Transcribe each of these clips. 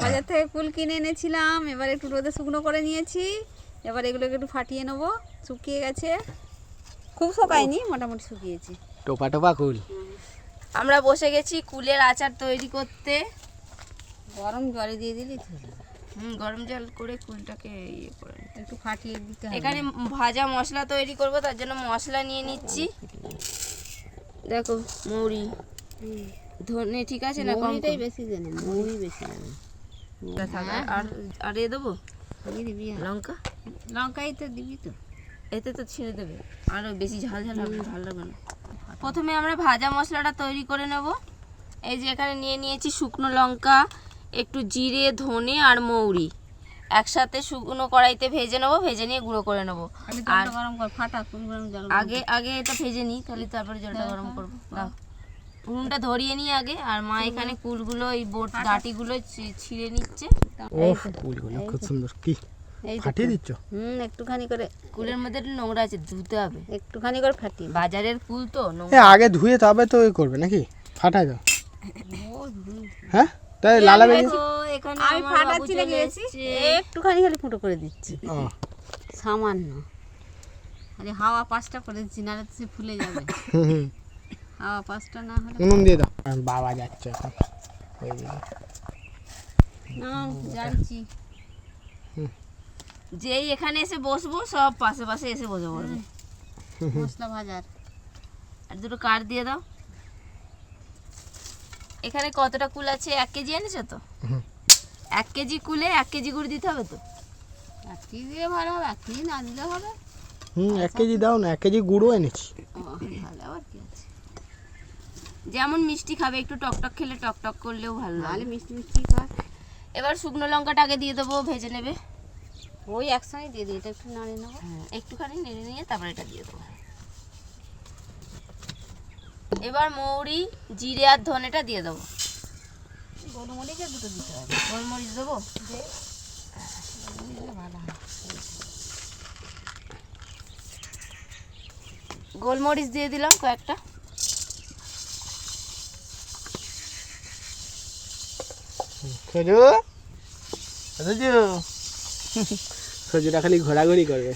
বাজার থেকে কুল কিনে এনেছিলাম এবার একটু রোদে শুকনো করে নিয়েছি এবার এগুলোকে একটু ফাটিয়ে নেব শুকিয়ে গেছে। খুব শুকায়নি মোটামুটি শুকিয়েছি। টোপা টোপা কুল। আমরা বসে গেছি কুলের আচার তৈরি করতে। গরম জলে দিয়ে দিলি তো। হুম গরম জল করে কুলটাকে ইয়ে করে একটু ফাটিয়ে দিতে হবে। এখানে ভাজা মশলা তৈরি করব তার জন্য মশলা নিয়ে নিচ্ছি। দেখো মৌরি ধনে ঠিক আছে না কম মৌরিটাই বেশি দেনে মৌরি বেশি দেনে। থাকা আর আর এ দেবো? দিবি লঙ্কা? লঙ্কাই তো দিবি তো। এতে তো ছিঁড়ে দেবে। আর বেশি ঝাল ঝাল হবে ভালো লাগবে না। প্রথমে আমরা ভাজা মশলাটা তৈরি করে নেব। এই যে এখানে নিয়ে নিয়েছি শুকনো লঙ্কা একটু জিরে ধনে আর মৌরি। একসাথে শুকনো কড়াইতে ভেজে নেব ভেজে নিয়ে গুঁড়ো করে নেব। আর গরম কর ফাটা গরম আগে আগে এটা ভেজে নিই তাহলে তারপরে জলটা গরম করব। দাও। উনুনটা ধরিয়ে নিই আগে আর মা এখানে কুলগুলো এই বোট ডাটিগুলো ছি- ছিঁড়ে নিচ্ছে। ও কুলগুলো খুব সুন্দর। কি? এই ফাটিয়ে দিচ্ছ? হুম একটুখানি করে। কুলের মধ্যে একটু নোংরা আছে ধুতে হবে। একটুখানি করে ফাটিয়ে বাজারের কুল তো এ নোংরা আগে ধুয়ে তবে তো ওই করবে নাকি? ফাটাই দাও। হ্যাঁ? তাই লালা বেরিয়ে আমি ফাটাচ্ছি না চলে একটুখানি খালি ফুটো করে দিচ্ছি। ও। সামান্য। আরে হাওয়া পাঁচটা করে দিচ্ছি নাহলে সে ফুলে যাবে। হুম, হুম। হাওয়া পাঁচটা না হলে উনুন দিয়ে দাও। বাবা যাচ্ছে এখন। ওই দিকে। না জানছি। যেই এখানে এসে বসবো সব পাশে পাশে এসে বসে পড়বে। মশলা ভাজার। আর দুটো কাঠ দিয়ে দাও। এখানে কতটা কুল আছে? এক কেজি এনেছো তো? হুম। এক কেজি কুলে এক কেজি গুড় দিতে হবে তো? এক কেজি দিয়ে ভালো হবে এক কেজি না দিলে হবে। হুম এক কেজি দাও না এক কেজি গুঁড়ো এনেছি ও, ভালো আবার কি আছে যেমন মিষ্টি খাবে একটু টকটক খেলে টকটক করলেও ভালো লাগে। মিষ্টি মিষ্টি খাওয়া এবার শুকনো লঙ্কাটা আগে দিয়ে দেবো ভেজে নেবে। ওই একসঙ্গে দিয়ে দিই এটা একটু নাড়ে নেব। একটুখানি নেড়ে নিয়ে তারপর এটা দিয়ে দেবো। এবার মৌরি জিরে আর ধনেটা দিয়ে দেবো। গোলমরিচে দুটো দিতে হবে। গোলমরিচ দেবো? হয় গোলমরিচ দিয়ে দিলাম কয়েকটা। সজু সজু সজুটা খালি ঘোরাঘুরি করবে।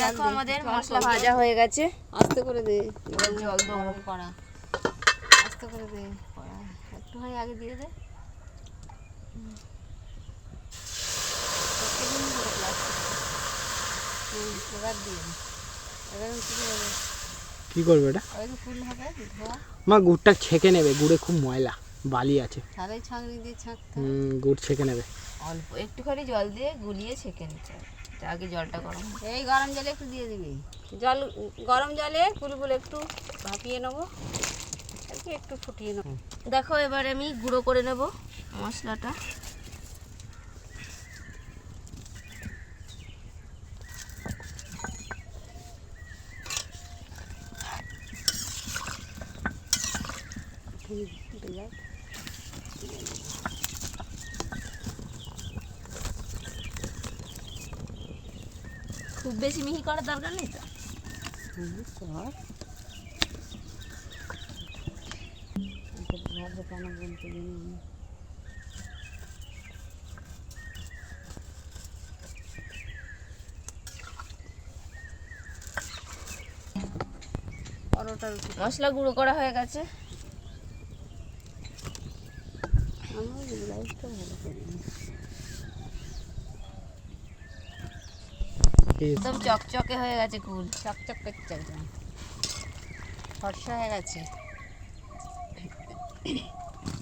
দেখো আমাদের মশলা ভাজা হয়ে গেছে। আস্তে করে দে। জল গরম করা। আস্তে করে দে। কড়া একটুখানি আগে দিয়ে দে। এবার দিয়ে এবার কি করবে কি করবে এটা মা গুড়টা ছেঁকে নেবে গুড়ে খুব ময়লা বালি আছে। তাহলে ছাঁকনি দিয়ে ছাঁকতে। হুম, গুড় ছেঁকে নেবে। অল্প একটুখানি জল দিয়ে গুলিয়ে ছেঁকে নিতে হবে। আগে জলটা গরম এই গরম জলে একটু দিয়ে দিবি। জল গরম জলে কুলগুলো একটু ভাপিয়ে নেব। আর কি একটু ফুটিয়ে নেব। দেখো এবার আমি গুঁড়ো করে নেব মশলাটা। যায় খুব বেশি মিহি করার দরকার নেই তো? কেন বলতে মশলা গুঁড়ো করা হয়ে গেছে আমার লাইফটা ভালো করি এই একদম চকচকে হয়ে গেছে কুল। চকচক করছে একদম। ফর্সা হয়ে গেছে।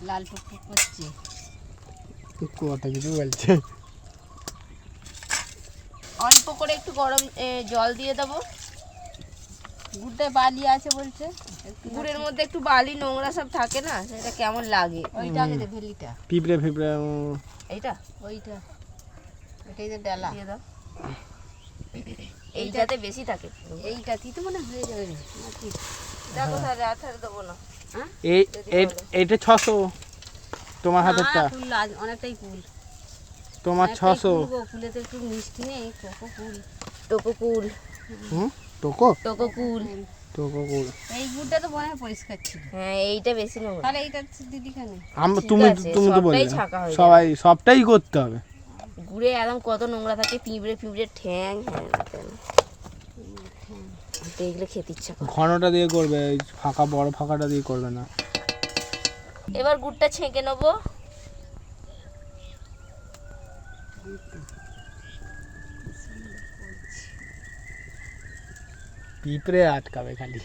লাল টুকটুক করছে। কত কিছু বলছে। অল্প করে একটু গরম জল দিয়ে দেবো। গুড়ে বালি আছে বলছে। গুড়ের মধ্যে একটু বালি নোংরা সব থাকে না সেটা কেমন লাগে? ওইটা আগে দে ভেলিটা। পিঁপড়ে ফিপড়ে উম, এইটা? ওইটা। এটাই তো ডালা। দিয়ে দাও। এইটাতে বেশি থাকে। এইটা তুই তো মনে হয় হয়ে যাবে দেখো তাহলে তাহলে দেবো না। হ্যাঁ? এই এইটা ছশো। তোমার হাতেরটা। ফুল অনেকটাই ফুল। তোমার ছশো। ফুল ফুলে তো একটু মিষ্টি নেই কোকো ফুল। টোকো কুল হুম? টোকো? টোকো কুল। তোকে কর- এই গুড়টা তো মনে হয় পরিষ্কার ছিল। হ্যাঁ এইটা বেশি নোংরা। তাহলে এইটা দিদি খানে আম- ঠিক তুমি তুমি তো সবটাই বললে। সবাই সবটাই করতে হবে। গুড়ে একদম কত নোংরা থাকে পিঁপড়ে পিঁপড়ে ঠ্যাং হ্যাঁ দেখলে খেতে ইচ্ছা করে। ঘনটা দিয়ে করবে এই ফাঁকা বড় ফাঁকাটা দিয়ে করবে না। এবার গুড়টা ছেঁকে নেব। পিঁপড়ে আটকাবে খালি।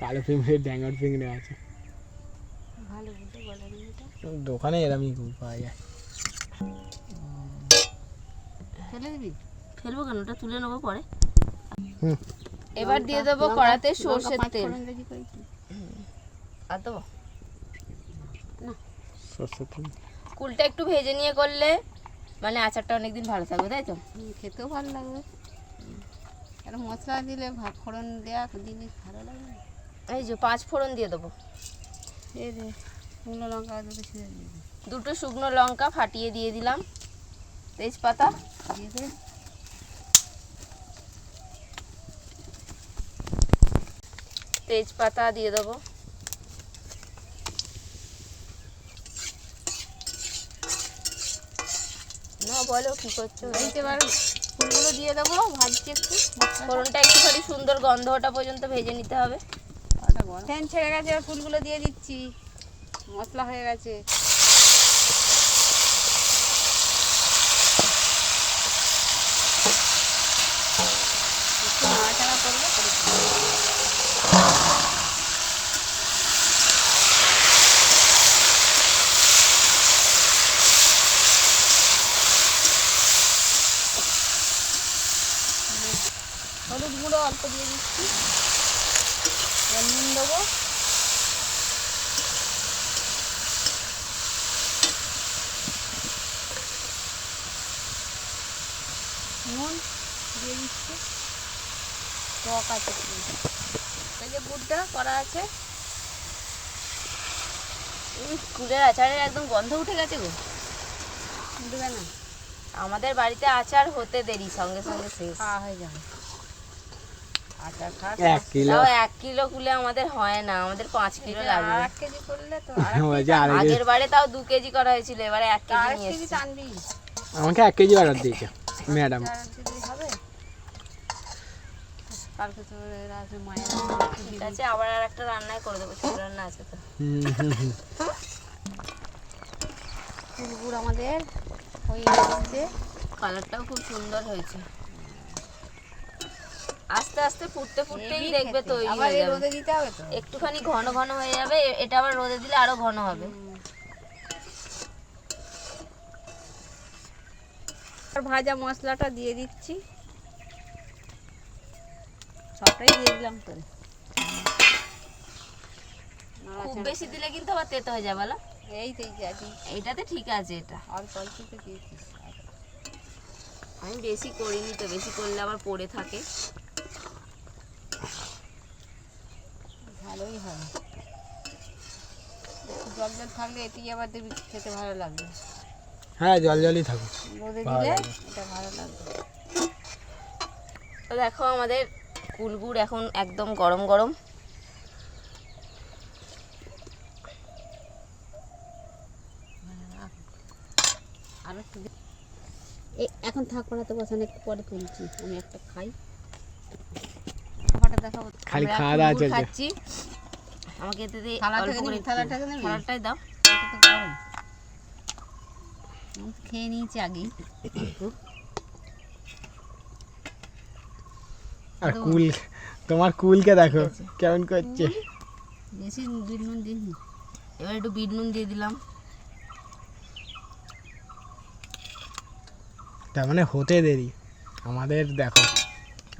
কালো পিঁপড়ে ড্যাঙ্গর পিঁপড়ে আছে। দোকানে এরমই গুড় পাওয়া যায়। ফেলে দিবি? ফেলব কেন? ওটা তুলে নেব পরে। এবার দিয়ে দেবো কড়াতে সর্ষের তেল? আর দেবো? সর্ষের তেল। কুলটা একটু ভেজে নিয়ে করলে মানে আচারটা অনেকদিন ভালো থাকবে তাই তো? খেতেও ভালো লাগবে। একটা মশলা দিলে ভাত ফোড়ন দেওয়া দিলে ভালো লাগবে না? এই যে পাঁচ ফোড়ন দিয়ে দেবো। এই শুকনো লঙ্কা দুটো ছিঁড়ে দিয়ে দুটো শুকনো লঙ্কা ফাটিয়ে দিয়ে দিলাম। তেজপাতা দিয়ে দে তেজপাতা দিয়ে দেবো। না বলো কি করছ? এই তো এবার ফুলগুলো দিয়ে দেবো ভাজছি একটু। ফোড়নটা একটুখানি সুন্দর গন্ধ ওটা পর্যন্ত ভেজে নিতে হবে। ফ্যান ছেড়ে গেছে ফুলগুলো দিয়ে দিচ্ছি। মশলা হয়ে গেছে একটু নাড়াচাড়া করবে করে দিবো। হলুদ গুঁড়ো অল্প দিয়ে দিচ্ছি। নুন দেবো। নুন দিয়ে দিচ্ছি। টক আছে। এই যে গুড়টা করা আছে। কুলের আচারের একদম গন্ধ উঠে গেছে গো। দেবে না। আমাদের বাড়িতে আচার হতে দেরি সঙ্গে সঙ্গে শেষ। খাওয়া হয়ে যাবে। আচার খাওয়া এক কিলো। এক কিলো কুলে আমাদের হয় না আমাদের পাঁচ কিলো লাগবে এক কেজি করলে তো কেজি আগের বারে তাও দু কেজি করা হয়েছিল এবারে এক কেজি নিয়ে এসেছি। আমাকে এক কেজি অর্ডার দিয়েছে ম্যাডাম। চার কেজি হবে? কালকে তো এরা মায়ের ঠিক আছে আবার আর একটা রান্নায় করে দেবো ছোট রান্না আছে তো। আমাদের হয়ে কালারটাও খুব সুন্দর হয়েছে। আস্তে আস্তে ফুটতে ফুটতেই দেখবে তৈরি হয়ে যাবে। দিতে হবে তো? একটুখানি ঘন ঘন হয়ে যাবে এটা আবার রোদে দিলে আরও ঘন হবে। আর ভাজা মশলাটা দিয়ে দিচ্ছি। সবটাই দিয়ে দিলাম তো। খুব বেশি দিলে কিন্তু আবার তেতো হয়ে যাবে বলো। এই তো এই এইটাতে ঠিক আছে এটা। অল্প অল্প তো দিয়েছিস আমি বেশি করিনি তো বেশি করলে আবার পড়ে থাকে। ভালোই একটু জল জল থাকলে এটি আবার দেবি খেতে ভালো লাগবে হ্যাঁ জল জলই থাকুক। রোদে দিলে এটা ভালো লাগবে তো দেখো আমাদের কুলগুড় এখন একদম গরম গরম। আরও এখন থাক পড়াতে বসানো একটু পরে তুলছি। আমি একটা খাই। দেখাবো। খালি খাওয়া দাওয়া চলছে। আমাকে এতে দিয়ে? থালাটাই দাও। খেয়ে নিয়েছি আগেই। আর কুল তোমার কুলকে দেখো কেমন করছে। বেশি বিট নুন দিস এবার একটু বিট নুন দিয়ে দিলাম। তার মানে হতে দেরি। আমাদের দেখো।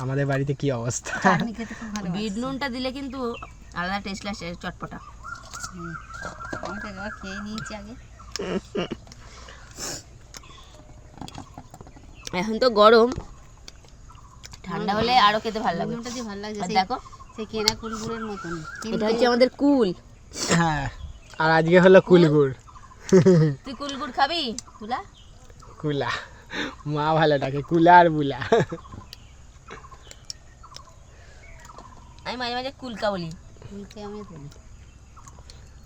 আমাদের বাড়িতে কি অবস্থা? চাটনি খেতে খুব ভালো বিট নুনটা দিলে কিন্তু আলাদা টেস্ট লাগছে চটপটা। খেয়ে নিয়েছি আগে। এখন তো গরম। ঠান্ডা হলে আরও খেতে ভালো লাগবে নুনটা দিয়ে ভালো লাগছে দেখো। সেই কেনা কুলগুড়ের মতন। এটা হচ্ছে আমাদের কুল। হ্যাঁ আর আজকে হলো কুলগুড়। তুই কুল গুড় খাবি? তুলা কুলা। মা ভালো ডাকে কুলা আর বুলা। আমি মাঝে মাঝে কুলকা বলি।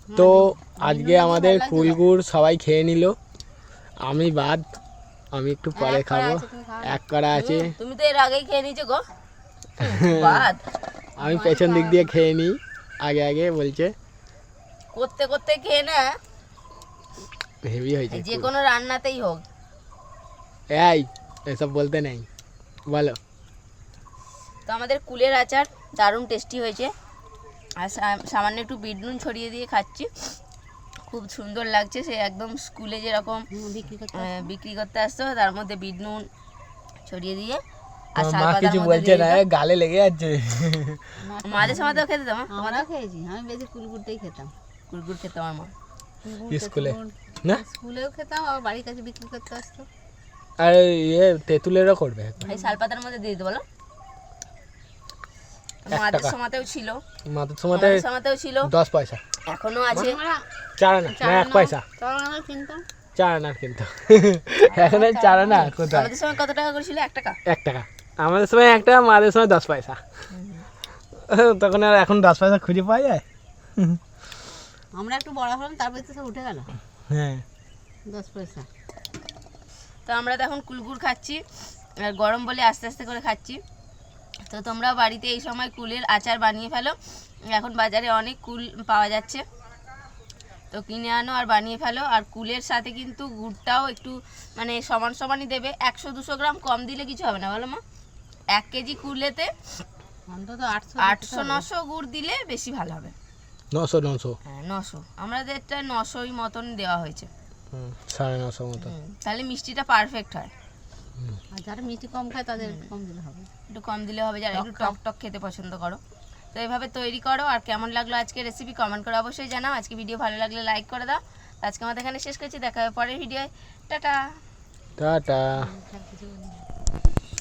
তো আজকে আমাদের কুলগুড় সবাই খেয়ে নিল। আমি বাদ আমি একটু পরে এক খাব। এক করা আছে। তুমি তো এর আগেই খেয়ে নিয়েছো গো। বাদ। আমি পেছন দিক দিয়ে খেয়ে নিই। আগে আগে বলছে। করতে করতে খেয়ে না। হেভি হয়েছে যে কোনো রান্নাতেই হোক। এই এসব বলতে নেই। বলো। তো আমাদের কুলের আচার। দারুণ টেস্টি হয়েছে। আর সামান্য একটু বিট নুন ছড়িয়ে দিয়ে খাচ্ছি। খুব সুন্দর লাগছে সে একদম স্কুলে যেরকম বিক্রি করতে আসতো তার মধ্যে বিট নুন ছড়িয়ে দিয়ে। আর তোমার কিছু মধ্যে বলছে দিয়ে না গালে লেগে যাচ্ছে। মাঝে সময় তো খেতে দাম আমরাও খেয়েছি আমি বেশি কুলকুলতেই খেতাম। কুরকুর খেতে আমার মা। স্কুলে? না? স্কুলেও খেতাম আবার বাড়ির কাছে বিক্রি করতে আসতো। আর ইয়ে তেঁতুলেরও করবে। এই শালপাতার মধ্যে দিয়ে দিতে বলো। মাদের টাকা। সময়তেও ছিল। মাথার সময়তে সময়তেও ছিল। দশ পয়সা। এখনও আছে। আমরা চার আনা না এক পয়সা। চার আনার কিন্তু এখন চার আনা কোথায়? আমাদের সময় কত টাকা করে ছিল? এক টাকা। এক টাকা। আমাদের সময় একটা মাদের সময় দশ পয়সা। তখন আর এখন দশ পয়সা খুঁজে পাওয়া যায়? আমরা একটু বড় হলাম তারপরে তো সব উঠে গেল। হ্যাঁ। দশ পয়সা। তো আমরা তো এখন কুলকুর খাচ্ছি। আর গরম বলে আস্তে আস্তে করে খাচ্ছি। তো তোমরা বাড়িতে এই সময় কুলের আচার বানিয়ে ফেলো। এখন বাজারে অনেক কুল পাওয়া যাচ্ছে। তো কিনে আনো আর বানিয়ে ফেলো। আর কুলের সাথে কিন্তু গুড়টাও একটু মানে সমান সমানই দেবে। একশো দুশো গ্রাম কম দিলে কিছু হবে না বলো মা? এক কেজি কুলেতে অন্তত আটশো আটশো নশো গুড় দিলে বেশি ভালো হবে। নশো নশো? হ্যাঁ নশো। আমাদেরটা নশোই মতন দেওয়া হয়েছে। সাড়ে নশো মতো হুম, তাহলে মিষ্টিটা পারফেক্ট হয়। আর যারা মিষ্টি কম খায় তাদের কম দিলে হবে। একটু কম দিলে হবে যারা একটু টক টক খেতে পছন্দ করো। তো এইভাবে তৈরি করো আর কেমন লাগল আজকে রেসিপি কমেন্ট করে অবশ্যই জানাও। আজকে ভিডিও ভালো লাগলে লাইক করে দাও। আজকে আমাদের এখানে শেষ করছি দেখা হবে পরের ভিডিওয় টাটা। টাটা।